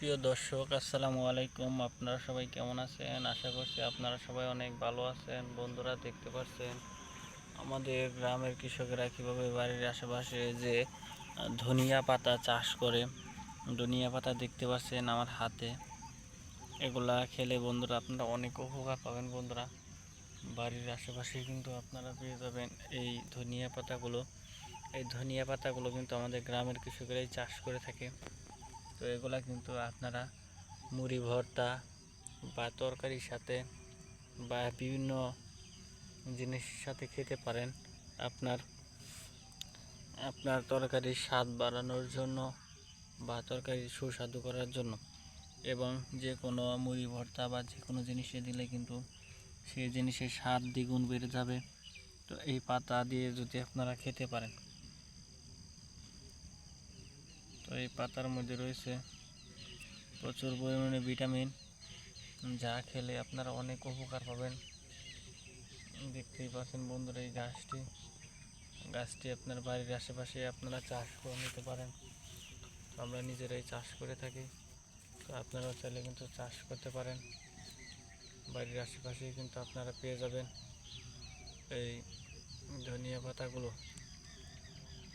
সুপ্রিয় দর্শক, আসসালামু আলাইকুম। আপনারা সবাই কেমন আছেন? আশা করছি আপনারা সবাই অনেক ভালো আছেন। বন্ধুরা দেখতে পাচ্ছেন, আমাদের গ্রামের কৃষকেরা কীভাবে বাড়ির আশেপাশে যে ধনিয়া পাতা চাষ করে। ধনিয়া পাতা দেখতে পাচ্ছেন আমার হাতে। এগুলা খেলে বন্ধুরা আপনারা অনেক উপকার পাবেন বন্ধুরা। বাড়ির আশেপাশে কিন্তু আপনারা পেয়ে যাবেন এই ধনিয়া পাতাগুলো। এই ধনিয়া পাতাগুলো কিন্তু আমাদের গ্রামের কৃষকেরাই চাষ করে থাকে। তো এগুলা কিন্তু আপনারা মুড়ি, ভর্তা বা তরকারির সাথে বা বিভিন্ন জিনিসের সাথে খেতে পারেন। আপনার আপনার তরকারির স্বাদ বাড়ানোর জন্য বা তরকারি সুস্বাদু করার জন্য এবং যে কোনো মুড়ি, ভর্তা বা যে কোনো জিনিসে দিলে কিন্তু সেই জিনিসের স্বাদ দ্বিগুণ বেড়ে যাবে। তো এই পাতা দিয়ে যদি আপনারা খেতে পারেন তো এই পাতার মধ্যে রয়েছে প্রচুর পরিমাণে ভিটামিন, যা খেলে আপনারা অনেক উপকার পাবেন। দেখতেই পাচ্ছেন বন্ধুরা এই গাছটি। গাছটি আপনার বাড়ির আশেপাশে আপনারা চাষ করে নিতে পারেন। আমরা নিজেরাই চাষ করে থাকি, তো আপনারাও চাইলে কিন্তু চাষ করতে পারেন। বাড়ির আশেপাশেই কিন্তু আপনারা পেয়ে যাবেন এই ধনিয়া পাতাগুলো।